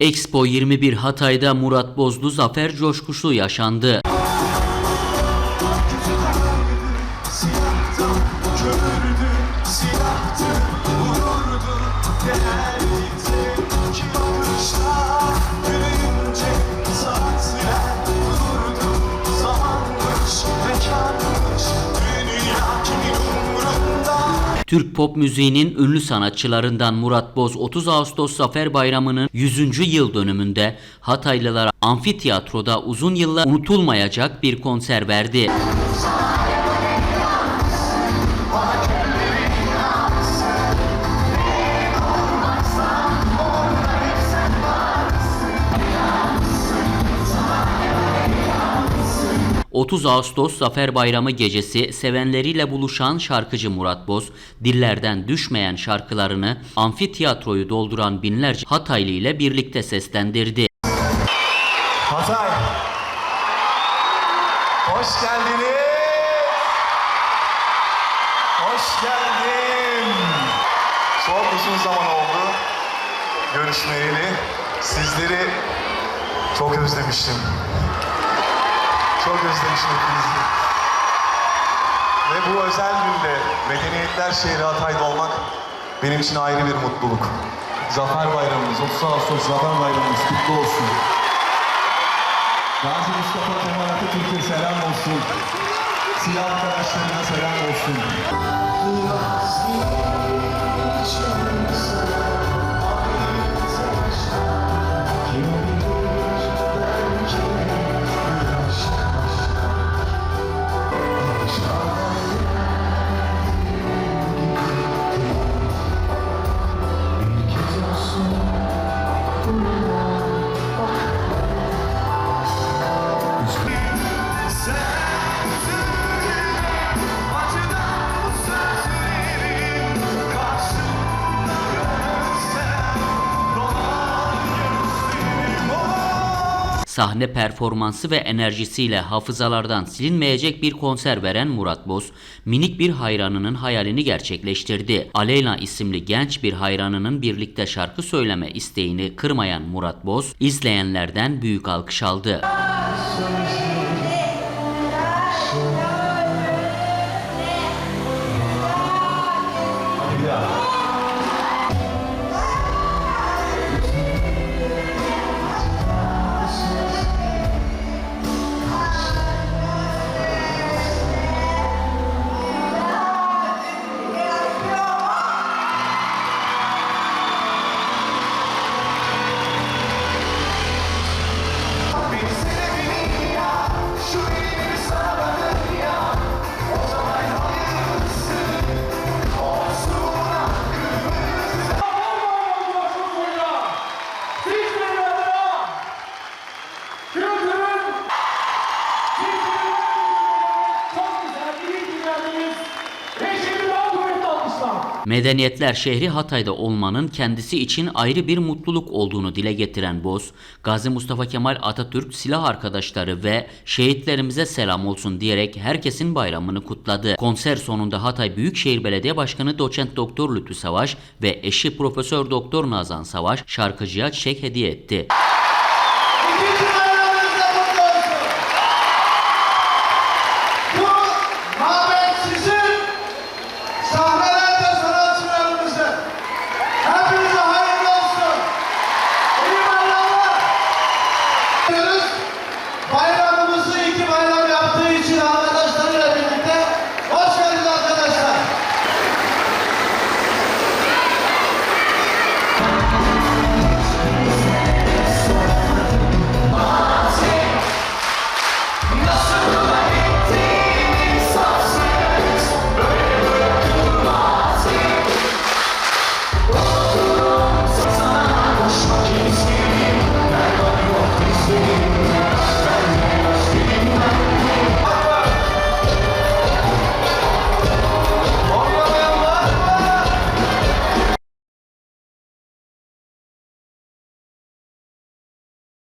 Expo 21 Hatay'da Murat Bozlu zafer coşkusu yaşandı. Türk pop müziğinin ünlü sanatçılarından Murat Boz 30 Ağustos Zafer Bayramı'nın 100. yıl dönümünde Hataylılara amfiteyatroda uzun yıllar unutulmayacak bir konser verdi. ...30 Ağustos Zafer Bayramı gecesi sevenleriyle buluşan şarkıcı Murat Boz... ...dillerden düşmeyen şarkılarını amfiteyatroyu dolduran binlerce Hataylı ile birlikte seslendirdi. Hatay. Hoş geldiniz. Hoş geldin. Çok uzun zaman oldu görüşmeyeli. Sizleri çok özlemiştim. Çok özlemişim hepinizi. Ve bu özel günde Medeniyetler Şehri Hatay'da olmak benim için ayrı bir mutluluk. Zafer Bayramımız, 30 Ağustos Zafer Bayramımız kutlu olsun. Gazi Mustafa Kemal Atatürk'e selam olsun. Silah arkadaşlarına selam olsun. Sahne performansı ve enerjisiyle hafızalardan silinmeyecek bir konser veren Murat Boz, minik bir hayranının hayalini gerçekleştirdi. Aleyna isimli genç bir hayranının birlikte şarkı söyleme isteğini kırmayan Murat Boz, izleyenlerden büyük alkış aldı. Medeniyetler şehri Hatay'da olmanın kendisi için ayrı bir mutluluk olduğunu dile getiren Boz, Gazi Mustafa Kemal Atatürk silah arkadaşları ve şehitlerimize selam olsun diyerek herkesin bayramını kutladı. Konser sonunda Hatay Büyükşehir Belediye Başkanı Doçent Doktor Lütfü Savaş ve eşi Profesör Doktor Nazan Savaş şarkıcıya çiçek hediye etti. kutluyoruz. Bayramımızı iki bayram